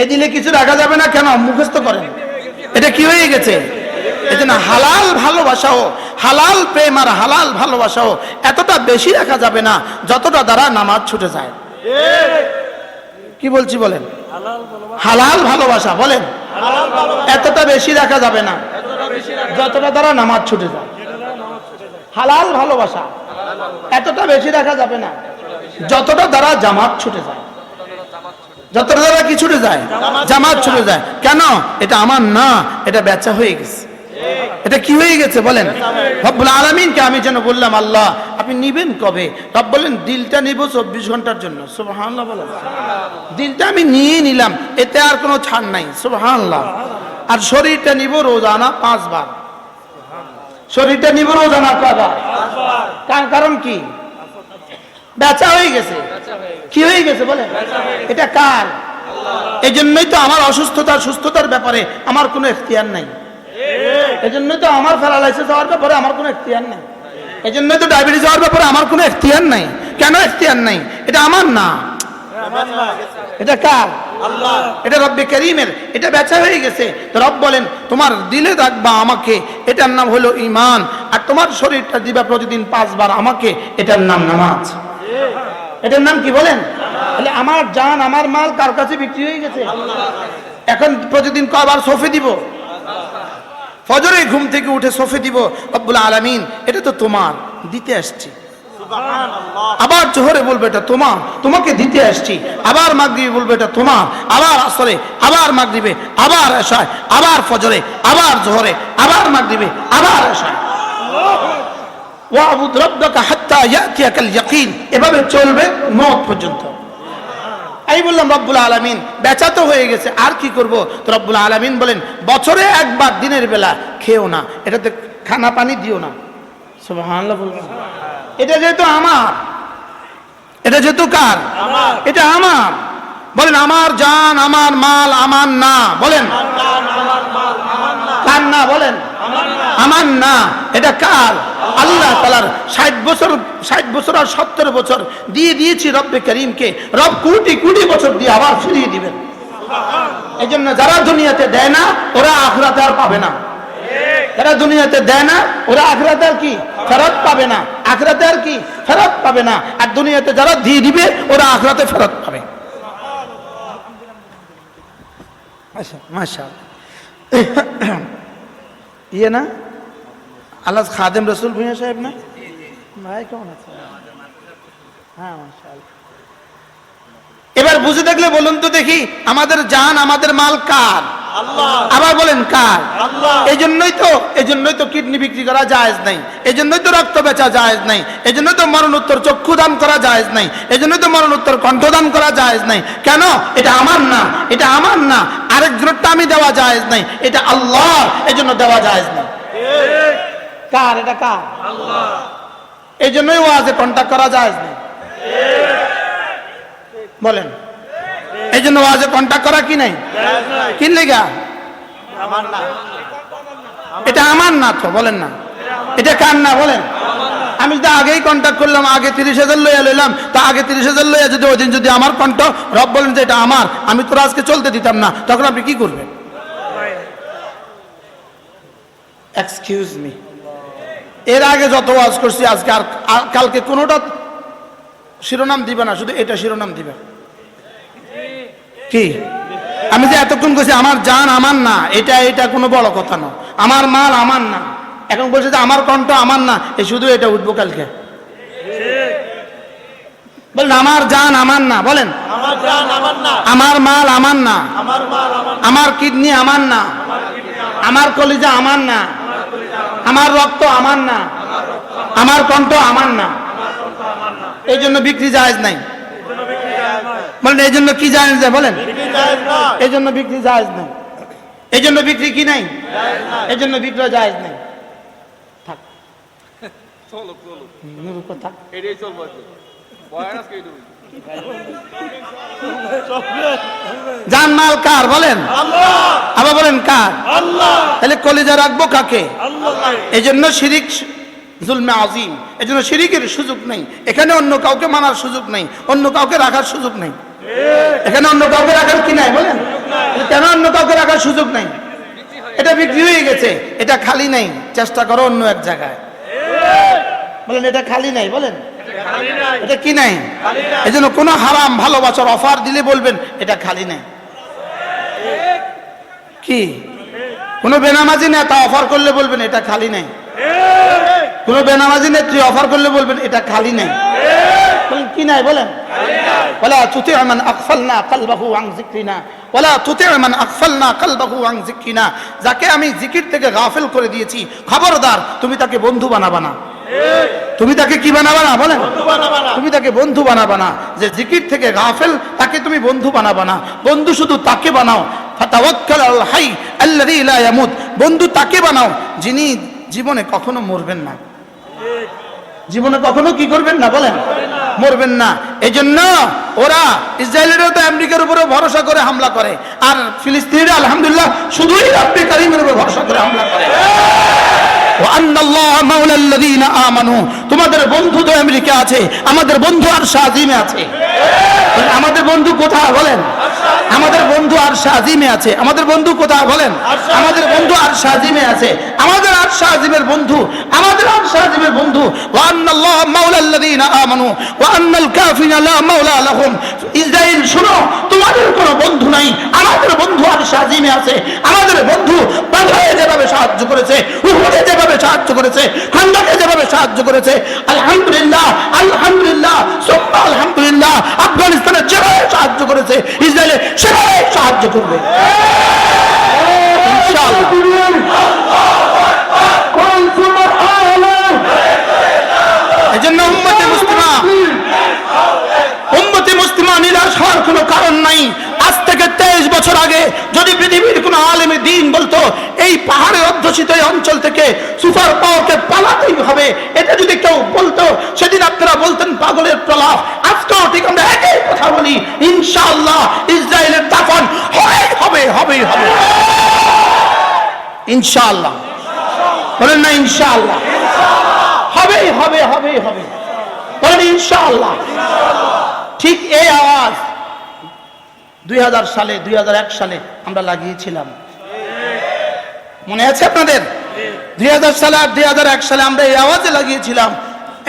এ দিলে কিছু রাখা যাবে না কেন? মুখস্থ করেন। এটা কি হয়ে গেছে? এই হালাল ভালোবাসাও হালাল প্রেম আর হালাল ভালোবাসাও এতটা বেশি রাখা যাবে না যতটা দ্বারা নামাজ ছুটে যায়। কি বলছি বলেন? হালাল ভালোবাসা, বলেন। এতটা বেশি রাখা যাবে না যতটা দ্বারা নামাজ ছুটে যায়। হালাল ভালোবাসা, এতটা বেশি রাখা যাবে না যতটা দ্বারা জামাত ছুটে যায়। যতটা দ্বারা কি ছুটে যায় জামাত ছুটে যায়। কেন? এটা আমার না এটা বেচা হয়ে গেছে। এটা কি হয়ে গেছে বলেন? রব্বুল আলমিনকে আমি যেন বললাম আল্লাহ আপনি নিবেন কবে? রব বলেন দিলটা নিব চব্বিশ ঘণ্টার জন্য। সুবহানাল্লাহ বলেন। দিলটা আমি নিয়ে নিলাম এতে আর কোনো ছাড় নাই। সুবহানাল্লাহ। আর শরীরটা নিব রোজানা পাঁচবার। শরীরটা নিব রোজানা কয়বার? কার কারণ কি? বেচা হয়ে গেছে। কি হয়ে গেছে বলে এটা কার? এই জন্যই তো আমার অসুস্থতার সুস্থতার ব্যাপারে আমার কোনো এখতিয়ার নাই। এই জন্যই তো আমার প্যারালাইসিস হওয়ার ব্যাপারে আমার কোনো এখতিয়ার নাই। এই জন্যই তো ডায়াবেটিস হওয়ার ব্যাপারে আমার কোনো এখতিয়ার নাই। কেন এখতিয়ার নাই? এটা আমার না। এটা কার? এটা রব্বে করিমের। এটা বেচা হয়ে গেছে। রব বলেন, তোমার দিলে রাখবা আমাকে। এটার নাম হলো ইমান আর তোমার শরীরটা দিবা প্রতিদিন পাঁচবার আমাকে। এটার নাম নামাজ। এটার নাম কি বলেন? তাহলে আমার জান আমার মাল কার কাছে বিক্রি হয়ে গেছে? এখন প্রতিদিন কয়বার সফে দিব? ফজরে ঘুম থেকে উঠে সফে দিব রব্বুল আলামিন এটা তো তোমার দিতে আসছি। আবার জোহরে বলবে এটা তোমার তোমাকে দিতে আসছি। আবার মাগরিবে বলবে এটা তোমার আবার আসরে আবার মাগরিবে আবার এশায় আবার ফজরে আবার জোহরে আবার মাগরিবে আবার এশায় রব্বাকা এভাবে চলবে মত পর্যন্ত। আমি বললাম রব্বুল আলামিন বেচা তো হয়ে গেছে আর কি করব? তো রব্বুল আলামিন বলেন বছরে একবার দিনের বেলা খেও না এটাতে খানা পানি দিও না। এটা যেহেতু আমার এটা যেহেতু কার? এটা আমার। বলেন আমার জান আমার মাল আমার না। বলেন। কার না বলেন। আমার না, এটা কার? আল্লাহ তালার ষাট বছর ষাট বছর আর সত্তর বছর দিয়ে দিয়েছি রব্বে করিমকে। রব কোটি কোটি বছর দিয়ে আবার ফিরিয়ে দিবেন। এই জন্য যারা দুনিয়াতে দেয় না, ওরা আখরাতে আর পাবে না। যারা দুনিয়াতে দেয় না, ওরা আখরাতে আর কি? ফেরত পাবে না। আখরাতে আর কি? ফেরত পাবে না। আর দুনিয়াতে যারা দিয়ে দিবে, ওরা আখরাতে ফেরত পাবে। আচ্ছা মাশা ইয়ে না? আল্লাহ খাদেম রসুল ভুঁইয়া সাহেব না? ভাই কেমন আছে হ্যাঁ এবার বুঝে দেখলে বলুন তো দেখি আমাদের জান আমাদের মাল কার? আবার বলেন কার? এই জন্যই তো এই জন্যই তো কিডনি বিক্রি করা জায়েজ নাই। এই জন্যই তো রক্ত বেচা জায়েজ নাই। এই জন্যই তো মরণোত্তর চক্ষু দান করা জায়েজ নাই। এই জন্যই তো মরণোত্তর কণ্ঠদান করা জায়েজ নাই। কেন? এটা আমার না এটা আমার না। আরেকজনেরটা আমি দেওয়া জায়েজ নাই। এটা আল্লাহ এই জন্য দেওয়া জায়েজ নাই। কার এটা কার? এই জন্যই ও ওয়াজে কন্ট্যাক্ট করা যায় নাই বলেন। এই জন্য ও ওয়াজে কন্ট্যাক্ট করা কি নাই? কি লেগা? এটা আমার না তো বলেন না। এটা কার না বলেন। আমি যদি আগেই কন্ট্যাক্ট করলাম আগে তিরিশ হাজার লইয়া লইলাম তা আগে তিরিশ হাজার লইয়া যদি ওই দিন যদি আমার কণ্ঠ রব বলেন যে এটা আমার আমি তোর আজকে চলতে দিতাম না তখন আপনি কি করবেন? এক্সকিউজ মি এর আগে যত ওয়াজ করছি আজকে আর কালকে কোনোটা শিরোনাম দিবে না শুধু এটা শিরোনাম দিবে। কি? আমি যে এতক্ষণ কইছি আমার জান আমার না এটা এটা কোনো বড় কথা না। আমার মাল আমার না। এখন বলছে যে আমার কণ্ঠ আমার না এই শুধু এটা উঠবো কালকে। বলেন আমার জান আমার না বলেন। আমার জান আমার না। আমার মাল আমার না। আমার মাল আমার আমার কিডনি আমার না। আমার কলিজা আমার না। আমার রক্ত আমার না। আমার কণ্ঠ আমার না। এই জন্য বিক্রি জায়েজ নাই। বলেন এই জন্য কি জায়েজ নাই? বলেন। এই জন্য বিক্রি জায়েজ নাই। এই জন্য বিক্রি কি নাই? এই জন্য বিক্রয় জায়েজ নাই। থাক। চলো চলো। থাক এটাই চলবো আজকে বয়ান আজকে এইটুকুই। জান মাল কার বলেন? আবার বলেন কার? তাহলে কলিজা রাখব কাকে? এই জন্য শিরিক জুলমে আজিম। এই জন্য শিরিকের সুযোগ নেই। এখানে অন্য কাউকে মানার সুযোগ নেই। অন্য কাউকে রাখার সুযোগ নেই। এখানে অন্য কাউকে রাখার কি নাই বলেন? করার সুযোগ নাই? এটা বিক্রি হয়ে গেছে। এটা খালি নাই। চেষ্টা করো অন্য এক জায়গায়। বলেন এটা খালি নাই। বলেন। এটা কি নাই? এই জন্য কোনো হারাম ভালোবাসার অফার দিলে বলবেন এটা খালি নাই। কি? কোনো বেনামাজি নেতা অফার করলে বলবেন এটা খালি নাই। কোনো বেনামাজি নেত্রী অফার করলে বলবেন এটা খালি নাই। কি নাই বলেন? ওলা তুতে আমান আকফল না কালবাহু আং জিক্রিনা ওলা তুতে আমান আকফল না কালবাহু আং জিক্রিনা যাকে আমি জিকির থেকে গাফেল করে দিয়েছি খবরদার তুমি তাকে বন্ধু বানাবা না। তুমি তাকে কি বানাবা না? বলেন। তুমি তাকে বন্ধু বানাবা না। যে জিকির থেকে গাফেল তাকে তুমি বন্ধু বানাবা না। বন্ধু শুধু তাকে বানাও। হাই ইয়ামুত। বন্ধু তাকে বানাও। যিনি জীবনে কখনো মরবেন না। জীবনে কখনো কি করবেন না? বলেন। মরবেন না। এই জন্য ওরা ইসরায়েলেরও তো আমেরিকার উপরে ভরসা করে হামলা করে। আর ফিলিস্তিনিরা আলহামদুলিল্লাহ শুধুই রাব্বি কারিমের উপরে ভরসা করে হামলা করে। আমাদের বন্ধু আর শাহিমে আছে। আমাদের বন্ধু কোথায় বলেন? আমাদের বন্ধু আর শাহিমে আছে। আমাদের বন্ধু কোথায় বলেন? আমাদের বন্ধু আর আছে। আমাদের আর বন্ধু, আমাদের আর বন্ধু। তোমাদের কোনো বন্ধু নাই আমাদের শাহিমে আছে, আমাদের বন্ধু বাংলায় যেভাবে সাহায্য করেছে, উহুদে যেভাবে সাহায্য করেছে, খান্দাকে যেভাবে সাহায্য করেছে, আলহামদুলিল্লাহ আলহামদুলিল্লাহ, সুম্মা আলহামদুলিল্লাহ আফগানিস্তানে যেভাবে সাহায্য করেছে ইসরায়েলে সেভাবে সাহায্য করবে ইনশাআল্লাহ। এই জন্য উম্মতে মুসলিমা উম্মতে মুসলিমা নিরাশ হওয়ার কোনো কারণ নাই আজ থেকে তেইশ বছর আগে যদি পৃথিবীর কোনো বলতো এই পাহাড়ের অধ্যুষিত এই অঞ্চল থেকে সুপার পাওয়ারকে পালাতেই হবে। এটা যদি কেউ বলতো, সেদিন আপনারা বলতেন, পাগলের প্রলাপ। আজকেও ঠিক আমরা একই কথা বলি, ইনশাআল্লাহ ইসরায়েলের দাফন হবেই হবে হবেই হবে। ইনশাআল্লাহ। বলেন না, ইনশাআল্লাহ। হবেই হবে হবেই হবে। বলেন, ইনশাআল্লাহ। ঠিক এই আওয়াজ দুই সালে দুই সালে আমরা লাগিয়েছিলাম। মনে আছে আপনাদের? দুই হাজার সালে আর দুই হাজার এক সালে আমরা এই আওয়াজে লাগিয়েছিলাম,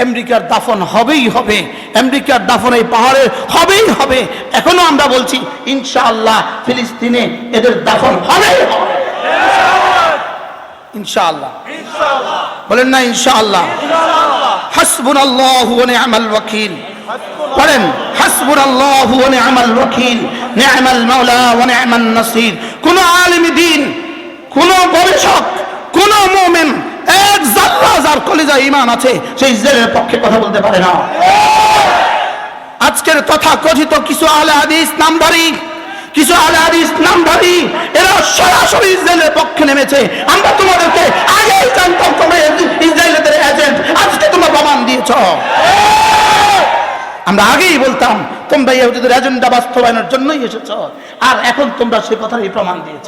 আমেরিকার দাফন হবেই হবে, আমেরিকার দাফন এই পাহাড়ে হবেই হবে। এখনও আমরা বলছি, ইনশাআল্লাহ ফিলিস্তিনে এদের দাফন হবে। ইনশাআল্লাহ। বলেন না ইনশাআল্লাহ। হাসবুন আল্লাহ নি'মাল ওয়াকিল। পড়েন হাসবুন আল্লাহ নি'মাল ওয়াকিল নি'মাল মাওলা ওয়া নি'মান নাসির। কোন আলিম দিন কোন গবেষক, কোন মুমিন, এক জাল্লা যার কলিজা ইমান আছে, সেই ইসরায়েলের পক্ষে কথা বলতে পারে না। আজকের তথা কথিত কিছু আলে হাদিস নামধারী, কিছু আলে হাদিস নামধারী, এরা সরাসরি ইসরায়েলের পক্ষে নেমেছে। আমরা তোমাদেরকে আগেই জানতাম তোমরা ইসরায়েলের এজেন্ট আজকে তোমরা প্রমাণ দিয়েছ। আমরা আগেই বলতাম, তোমরা ইহুদিদের এজেন্ডা বাস্তবায়নের জন্যই এসেছ। আর এখন তোমরা সে কথারই প্রমাণ দিয়েছ।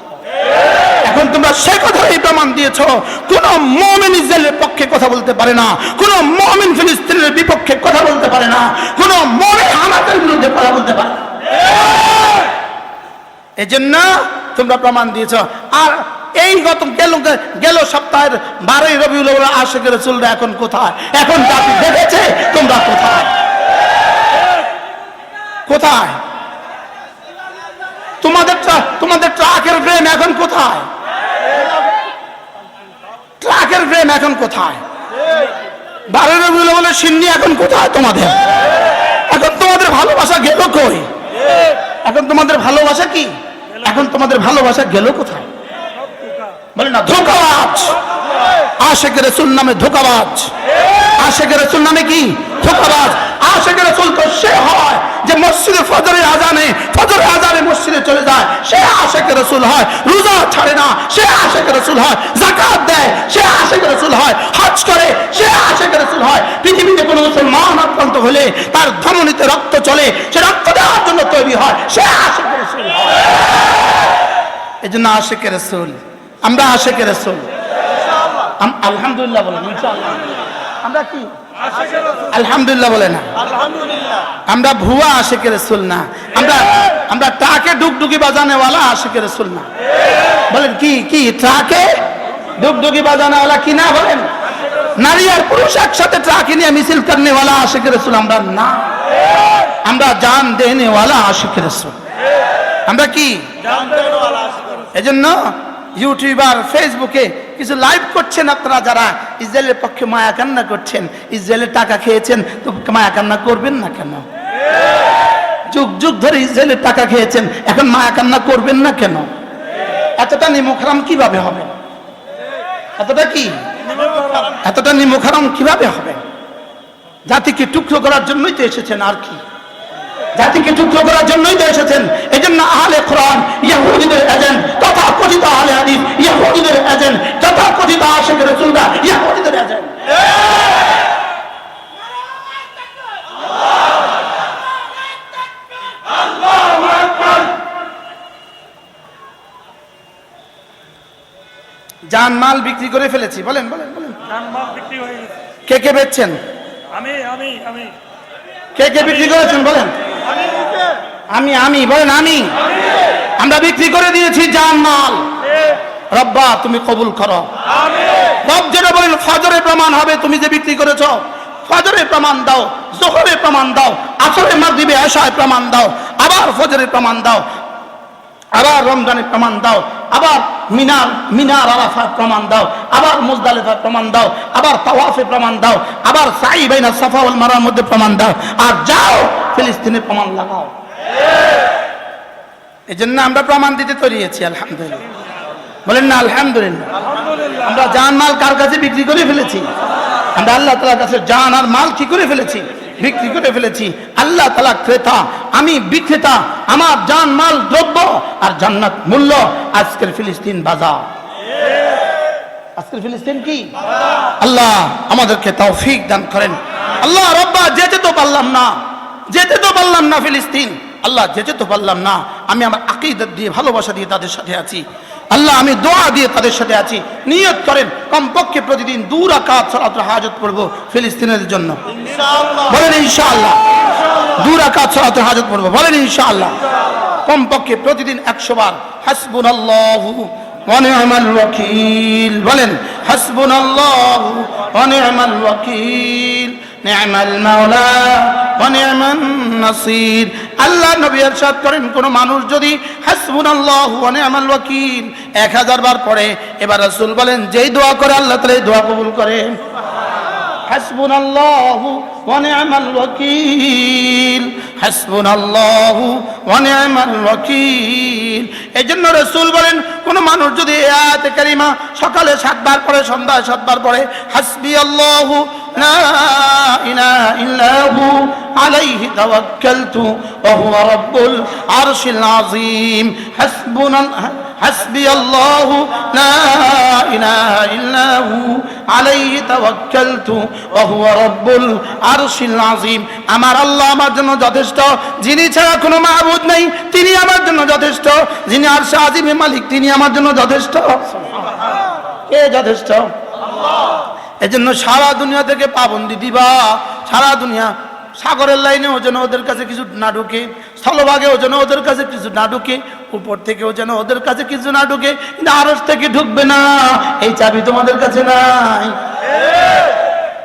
এখন তোমরা সে কথারই প্রমাণ দিয়েছ, কোন মমিন ইসরায়েলের পক্ষে কথা বলতে পারে না, কোন মমিন ফিলিস্তিনের বিপক্ষে কথা বলতে পারে না, কোন মমিন হামাতের বিরুদ্ধে কথা বলতে পারে না। এজন্য তোমরা প্রমাণ দিয়েছ। আর এই গত গেল গেল সপ্তাহের বারোই রবিউল আশেকের চুলরা এখন কোথায়? এখন জাতি দেখেছে তোমরা কোথায়? কোথায়? তোমাদের ট্রা- তোমাদের ট্রাকের ব্রেন এখন কোথায়? ট্রাকের ব্রেন এখন কোথায়? বারোই রবিউল বলে সিন্নি এখন কোথায় তোমাদের? এখন তোমাদের ভালোবাসা গেল কই? এখন তোমাদের ভালোবাসা কি? এখন তোমাদের ভালোবাসা গেল কোথায়? বলে না, ধোকাবাজ। আশেকের রসুল নামে ধোকাবাজ। আশেকের রসুল নামে কি? ধোকাবাজ। আশেকের রসুল তো সে হয়। যে মসজিদে ফজরের আজানে ফজরের আজানে মসজিদে চলে যায়, সে আশেকের রসুল হয়, রোজা ছাড়ে না, সে আশেকের রসুল হয় জাকাত দেয়, সে আশেকের রসুল হয়, হজ করে, সে আশেকের রসুল হয়। পৃথিবীতে কোনো মুসলমান আক্রান্ত হলে তার ধমনীতে রক্ত চলে, সে রক্ত দেওয়ার জন্য তৈরি হয়, সে আশেকের রসুল এই জন্য আশেকের রসুল, আমরা আশেকের রসুল। আলহামদুলিল্লাহ বলেন, ইনশাআল্লাহ। আমরা কি? আলহামদুলিল্লাহ বলে না। আলহামদুলিল্লাহ। আমরা ভুয়া আশেকের রসুল না। আমরা আমরা টাকে ডুকডুকি বাজানেওয়ালা আশেকের রসুল না। বলেন কি কি ট্রাকে ডুগডুগি বাজানোওয়ালা কি না বলেন? নারী আর পুরুষ একসাথে ট্রাকে নিয়ে মিছিল করনেওয়ালা আশিক রসুল আমরা না। আমরা জান দেনেওয়ালা আশিক রসুল। আমরা কি? এজন্য ইউটিউবার ফেসবুকে কিছু লাইভ করছেন আপনারা যারা, ইসরায়েলের পক্ষে মায়া কান্না করছেন, ইসরায়েলের টাকা খেয়েছেন, তো মায়া কান্না করবেন না কেন? যুগ যুগ ধরে ইসরায়েলের টাকা খেয়েছেন, এখন মায়া কান্না করবেন না কেন? এতটা নিমুখারাম কীভাবে হবে? এতটা কি? এতটা নিমুখারাম কীভাবে হবে? জাতিকে টুকরো করার জন্যই তো এসেছেন, আর কি? জাতিকে টুকরো করার জন্যই তো এসেছেন। এই জন্য আহলে কোরআন ইয়াহুদিদের এজেন্ট তথা কথিত আহলে হাদিস ইয়াহুদিদের এজেন্ট তথা কথিত আশেখ রসুলরা ইয়াহুদিদের এজেন্ট। জান মাল বিক্রি করে ফেলেছি বলেন বলেন বলেন। জানমাল বিক্রি হয়ে গেছে। কে কে বেচছেন? আমি আমি আমি। কে কে বিক্রি করেছেন বলেন। আমি আমি, বলেন আমি। আমরা বিক্রি করে দিয়েছি জান মাল। রব্বা, তুমি কবুল করো। রব যেটা বলেন ফজরে প্রমাণ হবে, তুমি যে বিক্রি করেছ ফজরে প্রমাণ দাও জোহরে প্রমাণ দাও আসরে মাগরিবে আশায় প্রমাণ দাও, আবার ফজরে প্রমাণ দাও, আবার রমজানের প্রমাণ দাও, আবার মিনার মিনার আরাফার প্রমাণ দাও, আবার মুজদালিফার প্রমাণ দাও, আবার তাওয়াফে প্রমাণ দাও, আবার সাই বাইনা সাফা ওয়াল মারার মধ্যে প্রমাণ দাও, আর যাও ফিলিস্তিনের প্রমাণ লাগাও। এই জন্য আমরা প্রমাণ দিতে তৈরি আছি আলহামদুলিল্লাহ। বলেন না আলহামদুলিল্লাহ। আমরা জান মাল কার কাছে বিক্রি করে ফেলেছি? আমরা আল্লাহ তালার কাছে জান আর মাল কি করে ফেলেছি? বিক্রি করে ফেলেছি। আল্লাহ তালা ক্রেতা আমি বিক্রেতা আমার জান মাল দ্রব্য আর জান্নাত মূল্য আজকের ফিলিস্তিন বাজার। আজকের ফিলিস্তিন কি? আল্লাহ আমাদেরকে তৌফিক দান করেন। আল্লাহ রব্বা যেতে তো পারলাম না। যেতে তো পারলাম না ফিলিস্তিন। আল্লাহ যেতে তো পারলাম না আমি আমার আকিদত দিয়ে ভালোবাসা দিয়ে তাদের সাথে আছি। আল্লাহ আমি দোয়া দিয়ে তাদের সাথে আছি। নিয়ত করেন কমপক্ষে প্রতিদিন দূর আকাত সালাতুল হাজত পড়ব ফিলিস্তিনের জন্য। বলেন ইনশাআল্লাহ। দূর আকাত সালাতুল হাজত পড়ব। বলেন ইনশাআল্লাহ। কমপক্ষে প্রতিদিন একশো বার হাসবুনাল্লাহু ওয়া নি'মাল ওয়াকিল। বলেন হাসবুনাল্লাহু ওয়া নি'মাল ওয়াকিল। নি'মাল মাওলা ওয়া নি'মান নাসির। আল্লাহ ইরশাদ করেন, কোন মানুষ যদি হাসবুনাল্লাহু ওয়া নি'মাল ওয়াকিল 1000 বার পড়ে, এবার রাসূল বলেন, যেই দোয়া করে আল্লাহ তাআলা দোয়া কবুল করেন। হাসবুনাল্লাহু ওয়া নি'মাল ওয়াকিল। হাসবুনাল্লাহু ওয়া নি'মাল ওয়াকিল। এজন্য রাসূল বলেন, কোন মানুষ যদি এই আয়াতে কারিমা সকালে সাতবার পড়ে, সন্ধ্যায় সাতবার পড়ে হাসবি আল্লাহু লা ইলাহা ইল্লাহু, আলাইহি তাওয়াক্কালতু, ওয়া হুয়া রাব্বুল আরশিল আযীম। হাসবুনাল্লাহু হাসবি আল্লাহু, লা ইলাহা ইল্লাহু আলাইহি তাওয়াক্কালতু, ওয়া হুয়া রাব্বুল আরশিল আযীম। আমার আল্লাহ আমার জন্য যথেষ্ট, যিনি ছাড়া কোনো মাবুদ নেই, তিনি আমার জন্য যথেষ্ট। যিনি আরশ আযীমের মালিক, তিনি আমার জন্য যথেষ্ট। কে যথেষ্ট? এজন্য সারা দুনিয়া থেকে পাবন্দি দিবা। সারা দুনিয়া, সাগরের লাইনেও যেন ওদের কাছে কিছু না ঢুকে, স্থলভাগেও যেন ওদের কাছে কিছু না ঢুকে উপর থেকেও যেন ওদের কাছে কিছু না ঢুকে কিন্তু আরস থেকে ঢুকবে না। এই চাবি তোমাদের কাছে নাই।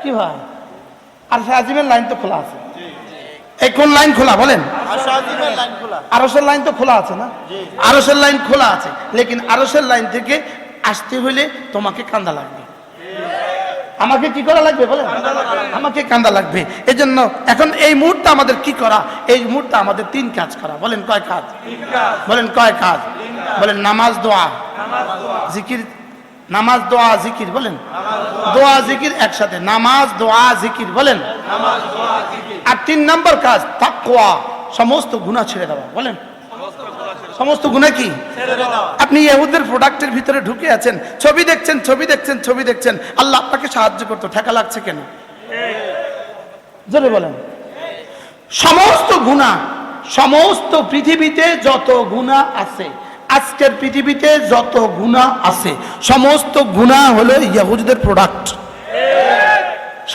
কি ভাই? আর আজিমের লাইন তো খোলা আছে। এই কোন লাইন খোলা বলেন? আশাদিনের লাইন খোলা। আরসের লাইন তো খোলা আছে না? আরসের লাইন খোলা আছে লেকিন আরসের লাইন থেকে আসতে হলে তোমাকে কান্দা লাগবে। আমাকে কি করা লাগবে বলেন? আমাকে কান্দা লাগবে। এই জন্য এখন এই মুহূর্তে আমাদের কি করা? এই মুহূর্তে আমাদের তিন কাজ করা। বলেন কয় কাজ? বলেন কয় কাজ? বলেন নামাজ, দোয়া। জিকির, নামাজ, দোয়া, জিকির বলেন? দোয়া, জিকির একসাথে। নামাজ, দোয়া, জিকির বলেন? আর তিন নম্বর কাজ, তাকওয়া। সমস্ত গুনাহ ছেড়ে দেওয়া। বলেন? সমস্ত গুনাহ কি? আপনি ইহুদের প্রোডাক্টের ভিতরে ঢুকে আছেন, ছবি দেখছেন ছবি দেখছেন ছবি দেখছেন, আল্লাহ আপনাকে সাহায্য করতো, ঠেকা লাগছে কেন? বলেন। সমস্ত গুণা, সমস্ত পৃথিবীতে যত গুণা আছে, আজকের পৃথিবীতে যত গুণা আছে, সমস্ত গুণা হলো ইহুদিদের প্রোডাক্ট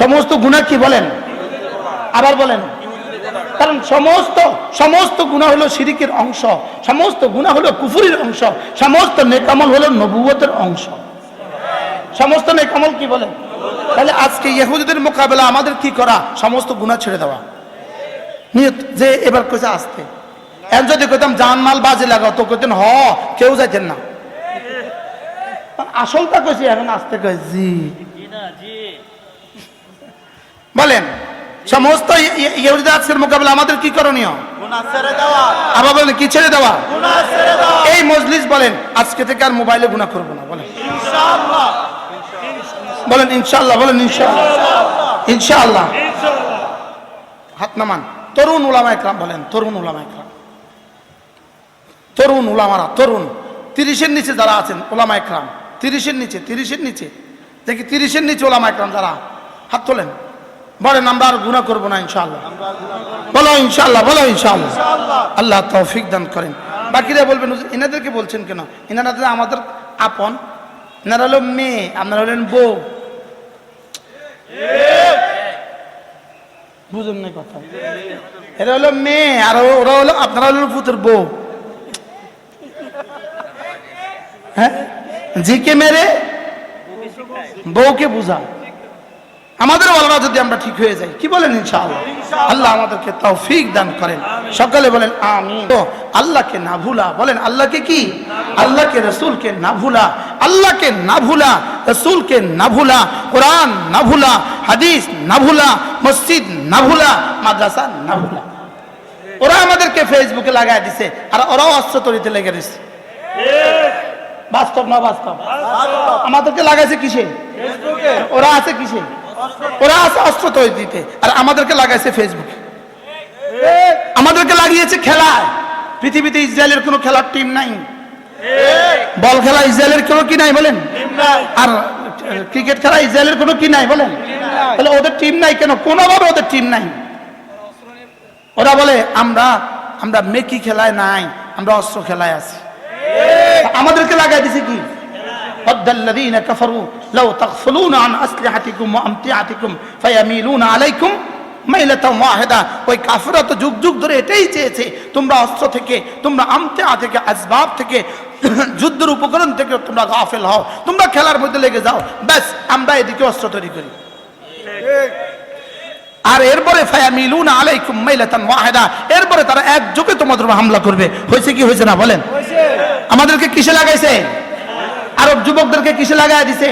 সমস্ত গুণা কি বলেন? আবার বলেন। কারণ সমস্ত সমস্ত গুণা হলো সিরিকের অংশ সমস্ত গুণা হলো কুফুরির অংশ সমস্ত নেকামল হলো নবুয়তের অংশ। সমস্ত নেকামল কি বলে? তাহলে আজকে ইহুদিদের মোকাবেলা আমাদের কি করা? সমস্ত গুণা ছেড়ে দেওয়া। নিয়ত যে এবার কইছে আসতে। এখন যদি কইতাম জানমাল বাজে লাগাও তো কইতেন হ কেউ যাইতেন না। আসলটা কইছি এখন আসতে কই জি। বলেন। সমস্ত ই- ই- ইহুদিদের আজকের মোকাবেলা আমাদের কি করণীয়? আবার বলেন কি ছেড়ে দেওয়া? এই মজলিস বলেন আজকে থেকে আর মোবাইলে গুণা করব না বলেন। বলেন ইনশাআল্লাহ বলেন ইনশাআল্লাহ। ইনশাআল্লাহ। ইনশাআল্লাহ। হাত নামান। তরুণ উলামা একরাম বলেন তরুণ উলামা একরাম। তরুণ উলামারা তরুণ। তিরিশের নিচে যারা আছেন ওলামা একরাম। তিরিশের নিচে তিরিশের নিচে। দেখি তিরিশের নিচে ওলামা একরাম যারা? হাত তোলেন। বলেন, আমরা আর গুণা করব না ইনশাআল্লাহ। বলো ইনশাআল্লাহ বলো ইনশাআল্লাহ। আল্লাহ তৌফিক দান করেন। বাকিরা বলবেন এনাদেরকে বলছেন কেন? এনারা আমাদের আপন। এনারা হলো মেয়ে, আপনারা হলেন বউ। বুঝুন না কথা। এরা হলো মেয়ে, আর ওরা হলো, আপনারা হলো পুতের বউ। হ্যাঁ? জিকে মেরে বউকে বুঝা। আমাদের ওলারা যদি আমরা ঠিক হয়ে যাই কি বলেন ইনশাআল্লাহ? আল্লাহ আমাদেরকে তৌফিক দান করেন। সকালে বলেন আমিন। তো আল্লাহকে না ভুলা বলেন আল্লাহকে কি? আল্লাহকে রসুলকে না ভুলা আল্লাহকে না ভুলা রসুলকে না ভুলা কোরআন না ভুলা হাদিস না ভুলা মসজিদ না ভুলা মাদ্রাসা না ভুলা। ওরা আমাদেরকে ফেসবুকে লাগাই দিছে আর ওরাও অস্ত্র তরিতে লেগে দিছে বাস্তব না বাস্তব? আমাদেরকে লাগাইছে কিসে? ওরা আছে কিসে? ওরা আছে অস্ত্র তৈরি দিতে। আর আমাদেরকে লাগাইছে ফেসবুকে আমাদেরকে লাগিয়েছে খেলায় পৃথিবীতে ইসরায়েলের কোনো খেলার টিম নাই। বল খেলা ইসরায়েলের কোনো কি নাই বলেন? আর ক্রিকেট খেলা ইসরায়েলের কোনো কি নাই বলেন? তাহলে ওদের টিম নাই কেন? কোনোভাবে ওদের টিম নাই। ওরা বলে, আমরা আমরা মেকি খেলায় নাই, আমরা অস্ত্র খেলায় আছি। আমাদেরকে লাগাই দিছে কি? ود الذين كفروا لو تغفلون عن أسلحتكم وأمتعتكم فيميلون عليكم মাইলাতাম ওয়াহিদা ওই কাফেররা তো যুগ যুগ ধরে এটাই চেয়েছে তোমরা অস্ত্র থেকে তোমরা আমতে থেকে আসবাব থেকে যুদ্ধের উপকরণ থেকে তোমরা গাফেল হও তোমরা খেলার মধ্যে লেগে যাও ব্যাস আমরা এদিকে অস্ত্র তৈরি করি আর এরপরে ফায়ামিলুনা আলাইকুম মাইলাতান ওয়াহিদা এরপরে তারা একযোগে তোমাদের উপর হামলা করবে হয়েছে কি হয়েছে না বলেন আমাদেরকে কিসে লাগাইছে আরব যুবকদেরকে কিসে লাগাই দিছে?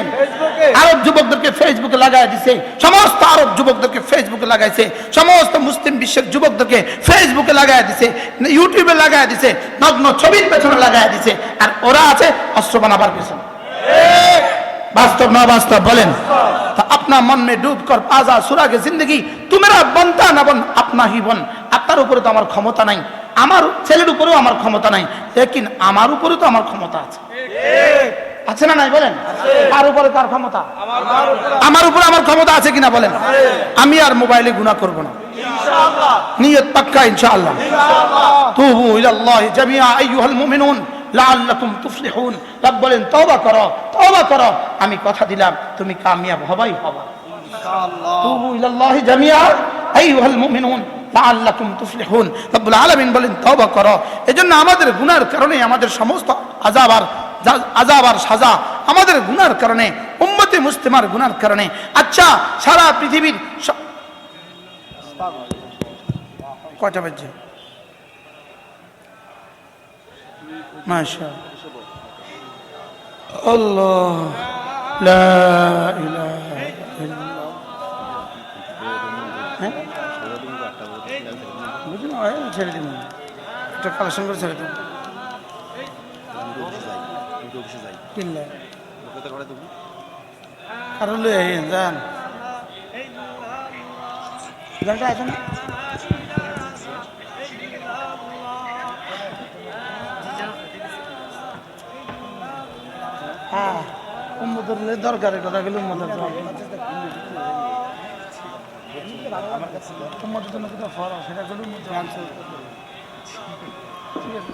আরব যুবকদেরকে ফেসবুকে লাগাই দিছে। সমস্ত আরব যুবকদেরকে ফেসবুকে লাগাইছে সমস্ত মুসলিম বিশ্বের যুবকদেরকে ফেসবুকে লাগাই দিছে। ইউটিউবে লাগাই দিছে। নগ্ন ছবির পেছনে লাগাই দিছে। আর ওরা আছে অস্ত্র বানাবার পেছনে। বাস্তব না বাস্তব বলেন। আপনার মন মে ডুব কর পাজা সুরাগে জিন্দগি। তুমেরা বন্তা না বন আপনা হি বন। আপনার উপরে তো আমার ক্ষমতা নাই। আমার ছেলের উপরেও আমার ক্ষমতা নাই। লেকিন আমার উপরে তো আমার ক্ষমতা আছে। ঠিক। আছে না নাই বলেন? কার উপরে কার ক্ষমতা? আমার উপরে আমার ক্ষমতা আছে কিনা বলেন? আমি আর মোবাইলে গুণা করব না। নিয়ত পাক্কা ইনশাআল্লাহ। তুবু ইলাল্লাহি জামিআ আইয়ুহাল মুমিনুন। লাআল্লাকুম তুফলিহুন। রব বলেন তওবা করো তওবা করো। আমি কথা দিলাম তুমি কামিয়াব হবাই হবা। তুবু ইলাল্লাহি জামিআ আইয়ুহাল মুমিনুন। লাআল্লাকুম তুফলিহুন। রব্বুল আলামিন বলেন তওবা করো। এজন্য আমাদের গুনার কারণে আমাদের সমস্ত আযাব আর আযাব আর সাজা আমাদের গুনার কারণে, উম্মতে মুসলিমার গুনার কারণে। আচ্ছা সারা পৃথিবীর কয়টা বাজছে। হ্যাঁ? ছেড়ে দিন একটা কালেকশন করে ছেড়ে দিন কিনলে? কারণ লই আইন যান গানটা আছে না? হ্যাঁ উম্মতের দরকারের কথা গেলে উম্মতের উম্মতের জন্য কোথাও ফরক সেটা গেলে ঠিক আছে।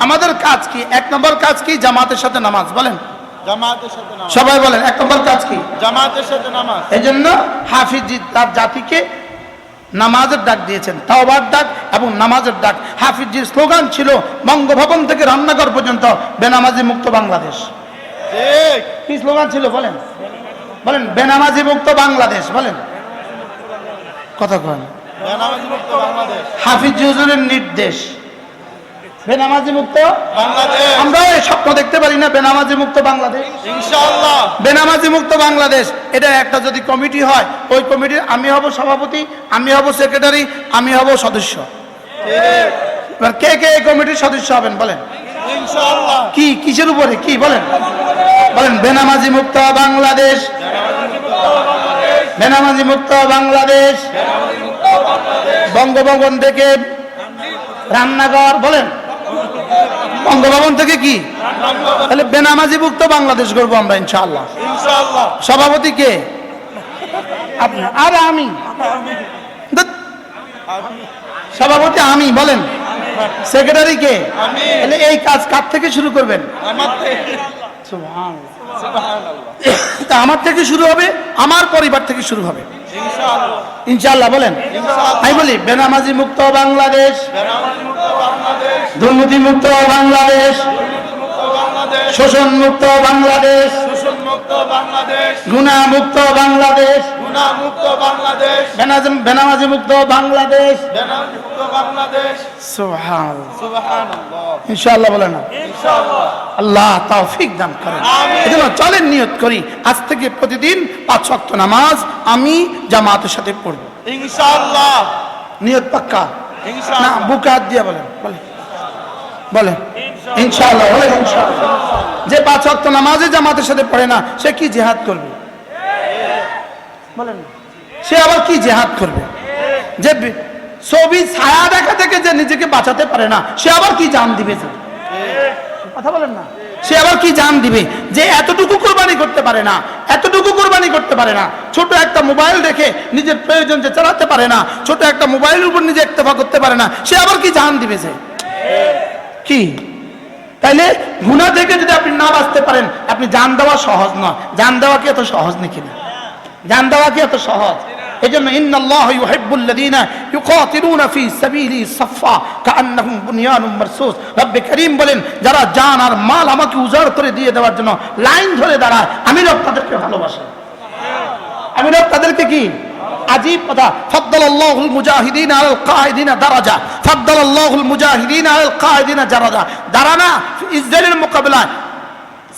আমাদের কাজ কি? এক নম্বর কাজ কি? জামাতের সাথে নামাজ বলেন। সবাই বলেন এক নম্বর কাজ কি? জামাতের সাথে নামাজ। এই জন্য হাফিজ তার জাতিকে নামাজের ডাক দিয়েছেন তাওবার ডাক এবং নামাজের ডাক। হাফিজির স্লোগান ছিল বঙ্গভবন থেকে রান্নাঘর পর্যন্ত বেনামাজি মুক্ত বাংলাদেশ। কি স্লোগান ছিল বলেন? বলেন বেনামাজি মুক্ত বাংলাদেশ বলেন। কথা কন। হাফিজ হুজুরের নির্দেশ। বেনামাজি মুক্ত বাংলাদেশ। আমরা এই স্বপ্ন দেখতে পারি না বেনামাজি মুক্ত বাংলাদেশ। ইনশাআল্লাহ। বেনামাজি মুক্ত বাংলাদেশ। এটা একটা যদি কমিটি হয় ওই কমিটির আমি হব সভাপতি আমি হব সেক্রেটারি আমি হব সদস্য। এবার কে কে এই কমিটির সদস্য হবেন বলেন? কি কিসের উপরে? কি বলেন। বলেন বেনামাজি মুক্ত বাংলাদেশ। বেনামাজি মুক্ত বাংলাদেশ। বঙ্গভবন থেকে রান্নাঘর বলেন। বঙ্গভবন থেকে কি? তাহলে বেনামাজি মুক্ত বাংলাদেশ করব আমরা ইনশাআল্লাহ। সভাপতি কে? আপনি আর আমি। সভাপতি আমি বলেন। সেক্রেটারি কে? তাহলে এই কাজ কার থেকে শুরু করবেন? তা আমার থেকে শুরু হবে আমার পরিবার থেকে শুরু হবে। ইনশাআল্লাহ। বলেন। আমি বলি বেনামাজি মুক্ত বাংলাদেশ। বেনামাজি মুক্ত বাংলাদেশ। দুর্নীতি মুক্ত বাংলাদেশ। শোষণ মুক্ত বাংলাদেশ। শোষণ মুক্ত বাংলাদেশ। গুণা মুক্ত বাংলাদেশ। মুক্ত বাংলাদেশ। বেনাজ- বেনামাজি মুক্ত বাংলাদেশ। বেনামাজি মুক্ত বাংলাদেশ। সুবহানাল্লাহ সুবহানাল্লাহ। ইনশাআল্লাহ বলে না। ইনশাআল্লাহ। আল্লাহ তৌফিক দান করেন। এজন্য চলেন নিয়ত করি আজ থেকে প্রতিদিন পাঁচ ওয়াক্ত নামাজ আমি জামাতের সাথে পড়ব। ইনশাআল্লাহ। নিয়ত পাক্কা? না বুকে হাত দিয়ে বলেন বলেন। বলেন। ইনশাআল্লাহ বলেন ইনশাআল্লাহ। যে পাঁচ ওয়াক্ত নামাজে জামাতের সাথে পড়ে না সে কি জেহাদ করবে? বলেন সে আবার কি জেহাদ করবে? যে ছবি ছায়া দেখা থেকে যে নিজেকে বাঁচাতে পারে না, সে আবার কি জান দিবে কথা বলেন না। সে আবার কি জান দিবে? যে এতটুকু কোরবানি করতে পারে না, এতটুকু কোরবানি করতে পারে না। ছোট একটা মোবাইল দেখে নিজের প্রয়োজন যে চালাতে পারে না, ছোট একটা মোবাইলের উপর নিজে একতফা করতে পারে না, সে আবার কি জান দিবে যে? কি? তাইলে গুণা থেকে যদি আপনি না বাঁচতে পারেন, আপনি জান দেওয়া সহজ নয়। জান দেওয়া কি এত সহজ নাকি না? জান দেওয়া কি এত সহজ? এই জন্য ইন্নাল্লাহ ইউহিব্বুল্লাযীনা ইউকাতিলুনা ফী সাবিলি সাফা কাআন্নাহুম বুনিয়ানুম মারসুস। রব্বে করিম বলেন, যারা জান আর মাল আমাকে উজাড় করে দিয়ে দেওয়ার জন্য লাইন ধরে দাঁড়ায়, আমি রব তাদেরকে ভালোবাসি। আমি রব তাদেরকে কি? আজীব কথা। ফদ্দল আল্লাহুল মুজাহিদিন আলাল কায়দিনা দারাজা। ফদ্দল আল্লাহুল মুজাহিদিন আলাল কায়দিনা দারাজা দাঁড়ানা ইসরায়েলের মোকাবেলায়।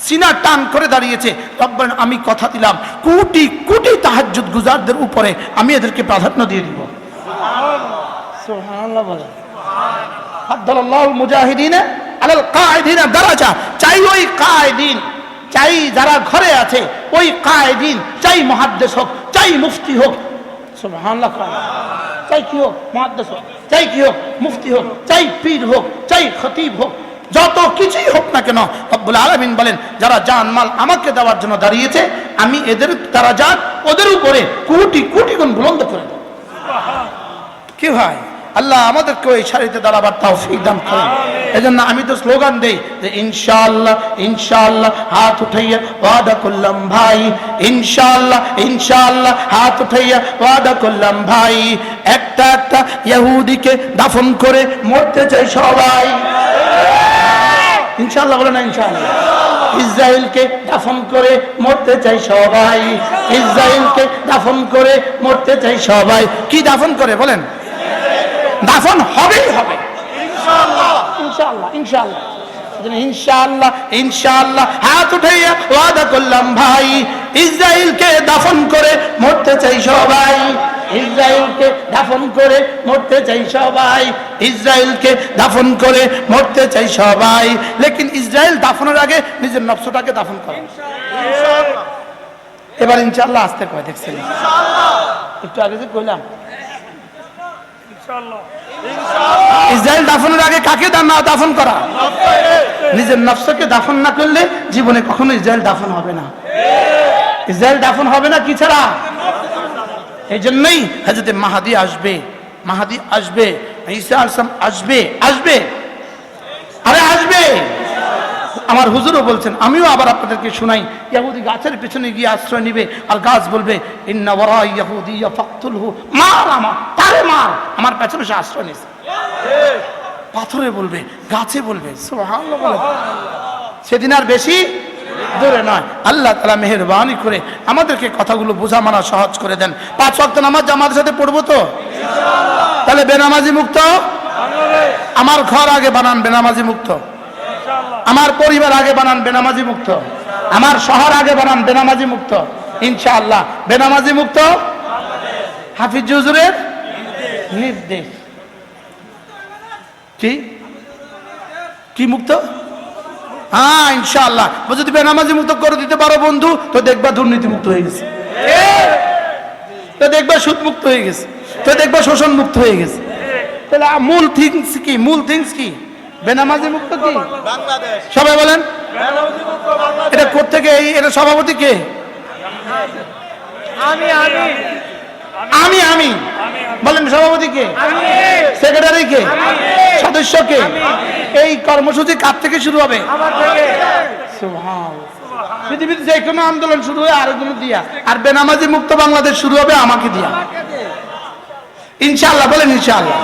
সিনা টান করে দাঁড়িয়েছে। রব্বান আমি কথা দিলাম। কোটি কোটি তাহাজ্জুদ গুজারদের উপরে আমি এদেরকে প্রাধান্য দিয়ে দিব। সুবহানাল্লাহ বলে ফাদ্দালাল্লাহুল মুজাহিদিনা আলাল কায়দিনা দারাজা। চাই ওই কায়দিন চাই যারা ঘরে আছে ওই কায়দিন চাই মুহাদ্দিস হোক চাই মুফতি হোক। সুবহানাল্লাহ। চাই কি হোক হোক চাই কি হোক মুফতি হোক চাই পীর হোক চাই খতিব হোক যত কিছুই হোক না কেন রব্বুল আলামিন বলেন যারা জান মাল আমাকে দেওয়ার জন্য দাঁড়িয়েছে আমি এদের তারা যান ওদের উপরে কোটি কোটি গুণ বুলন্দ করে দেব। কি ভাই? আল্লাহ আমাদেরকে ওই সারিতে দাঁড়াবার তৌফিক দান করেন। এজন্য আমি তো স্লোগান দেই যে ইনশাআল্লাহ ইনশাআল্লাহ হাত উঠাইয়া ওয়াদা করলাম ভাই। ইনশাআল্লাহ ইনশাআল্লাহ হাত উঠাইয়া ওয়াদা করলাম ভাই। একটা একটা ইহুদিকে দাফন করে মরতে চাই সবাই। ইনশাআল্লাহ বলে না, ইনশাআল্লাহ। ইসরায়েলকে দাফন করে মরতে চাই সবাই। ইসরায়েলকে দাফন করে মরতে চাই সবাই। কি দাফন করে বলেন? দাফন হবেই হবে। ইনশাআল্লাহ এজন্য ইনশাআল্লাহ ইনশাআল্লাহ। হাত উঠাইয়া ওয়াদা করলাম ভাই, ইসরায়েলকে দাফন করে মরতে চাই সবাই। ইসরায়েলকে দাফন করে মরতে চাই সবাই ইসরায়েলকে দাফন করে মরতে চাই সবাই। লেকিন ইসরায়েল দাফনের আগে নিজের নফসটাকে দাফন করে। এবার ইনশাল্লাহ আসতে কয় দেখছেন। একটু আগে যে কইলাম। ইসরায়েল দাফনের আগে কাকে না দাফন করা? নিজের নফসকে দাফন না করলে জীবনে কখনো ইসরায়েল দাফন হবে না। ইসরায়েল দাফন হবে না কি ছাড়া? এই জন্যই হাজরতে মাহাদি আসবে। মাহাদি আসবে, ঈসা আসলাম আসবে আসবে। আরে আসবে। আমার হুজুরও বলছেন, আমিও আবার আপনাদেরকে শোনাই ইয়াহুদি গাছের পেছনে গিয়ে আশ্রয় নিবে আর গাছ বলবে মার আমার মার। আমার পেছনে সে আশ্রয় নিছে পাথরে বলবে, গাছে বলবে সেদিন আর বেশি দূরে নয়। আল্লাহ তালা মেহরবানি করে আমাদেরকে কথাগুলো বোঝা মানা সহজ করে দেন। পাঁচ ওয়াক্ত নামাজ জামাতের সাথে পড়ব তো? তাহলে বেনামাজি মুক্ত আমার ঘর আগে বানান বেনামাজি মুক্ত আমার পরিবার আগে বানান বেনামাজি মুক্ত আমার শহর আগে বানান বেনামাজি মুক্ত ইনশাআল্লাহ। বেনামাজি মুক্ত হাফিজ হুজুরের? নির্দেশ। কি? কি মুক্ত? হ্যাঁ ইনশাআল্লাহ। যদি বেনামাজি মুক্ত করে দিতে পারো বন্ধু তো দেখবা দুর্নীতি মুক্ত হয়ে গেছে। তো দেখবা সুদ মুক্ত হয়ে গেছে। তো দেখবা শোষণ মুক্ত হয়ে গেছে। তাহলে মূল থিংস কি? মূল থিংস কি? বেনামাজি মুক্ত কি? সবাই বলেন। এটা কোথেকে এই এটা সভাপতি কে? আমি আমি। আমি আমি। বলেন সভাপতি কে সেক্রেটারি কে সদস্য কে এই কর্মসূচি কার থেকে শুরু হবে? যে কোনো আন্দোলন শুরু হয় দিয়া। আর বেনামাজি মুক্ত বাংলাদেশ শুরু হবে আমাকে দিয়া। ইনশাআল্লাহ, বলেন ইনশাআল্লাহ।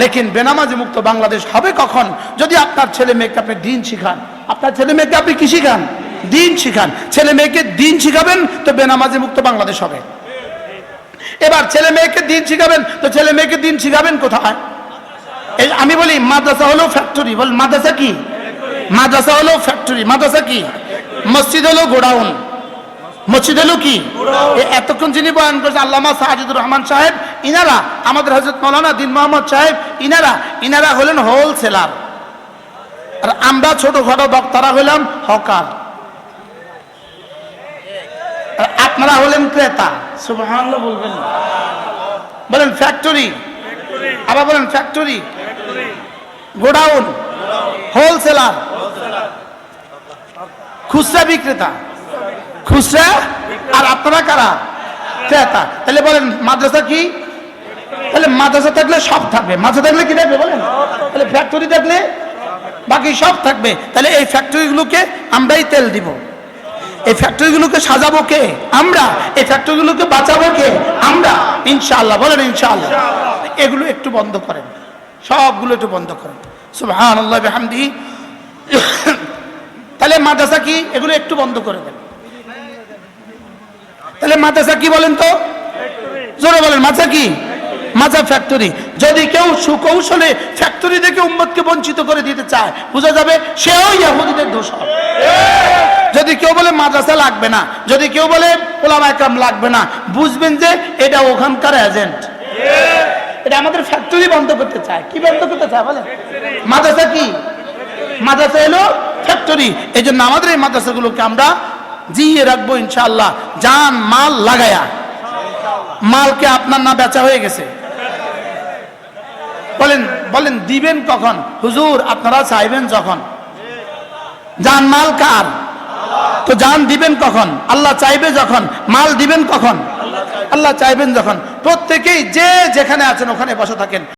লেকিন বেনামাজি মুক্ত বাংলাদেশ হবে কখন? যদি আপনার ছেলে মেয়েকে আপনি দিন শিখান। আপনার ছেলে মেয়েকে আপনি কি শিখান? দিন শিখান। ছেলে মেয়েকে দিন শিখাবেন, তো বেনামাজি মুক্ত বাংলাদেশ হবে। এবার ছেলে মেয়েকে দিন শিখাবেন তো ছেলে মেয়েকে দিন শিখাবেন কোথায়? এই আমি বলি মাদ্রাসা হলো ফ্যাক্টরি বল মাদ্রাসা কি? মাদ্রাসা হলো ফ্যাক্টরি মাদ্রাসা কি? মসজিদ হলো গোডাউন। মসজিদ হলো কি? এতক্ষণ যিনি বয়ান করেছে আল্লামা সাহাজিদুর রহমান সাহেব ইনারা আমাদের হজরত মৌলানা দিন মোহাম্মদ সাহেব ইনারা ইনারা হলেন হোলসেলার আর আমরা ছোটখাটো বক্তারা হলাম হকার আপনারা হলেন ক্রেতা। সুবহানাল্লাহ বলবেন না। বলেন ফ্যাক্টরি। আবার বলেন ফ্যাক্টরি। গোডাউন। হোলসেলার। খুচরা বিক্রেতা। খুচরা? আর আপনারা কারা? ক্রেতা। তাহলে বলেন মাদ্রাসা কি? তাহলে মাদ্রাসা থাকলে সব থাকবে। মাদ্রাসা থাকলে কি থাকবে বলেন? তাহলে ফ্যাক্টরি থাকলে বাকি সব থাকবে। তাহলে এই ফ্যাক্টরিগুলোকে আমরাই তেল দিব। এই ফ্যাক্টরিগুলোকে সাজাবো কে? আমরা। এই ফ্যাক্টরিগুলোকে বাঁচাবো কে? আমরা। ইনশাআল্লাহ, বলেন ইনশাআল্লাহ। এগুলো একটু বন্ধ করেন। সবগুলো একটু বন্ধ করেন। সুবহানাল্লাহ বিহামদিহি তাহলে মাদ্রাসা কি? এগুলো একটু বন্ধ করে দেন। তাহলে মাদ্রাসা কি বলেন তো? জোরে বলেন, মাদ্রাসা কি? মাজা ফ্যাক্টরি যদি কেউ সুকৌশলে ফ্যাক্টরি থেকে উম্মতকে বঞ্চিত করে দিতে চায়, বোঝা যাবে সেও ইয়াহুদিদের দোষ যদি কেউ বলে মাদ্রাসা লাগবে না, যদি কেউ বলে ওলামা একরাম লাগবে না, বুঝবেন যে এটা ওখানকার এজেন্ট এটা আমাদের ফ্যাক্টরি বন্ধ করতে চায়। কি বন্ধ করতে চায় বলে মাদ্রাসা কি? মাদ্রাসা এলো ফ্যাক্টরি এই জন্য আমাদের এই মাদ্রাসাগুলোকে আমরা জিয়ে রাখব ইনশাআল্লাহ। জান, মাল লাগায়া। মালকে আপনার না বেচা হয়ে গেছে। বলেন বলেন, দিবেন কখন? হুজুর, আপনারা চাইবেন যখন? যান মাল কার? তো যান দিবেন কখন? আল্লাহ চাইবে যখন? মাল দিবেন কখন? আল্লাহ চাইবেন যখন? প্রত্যেকেই যে যেখানে আছেন ওখানে বসে থাকেন।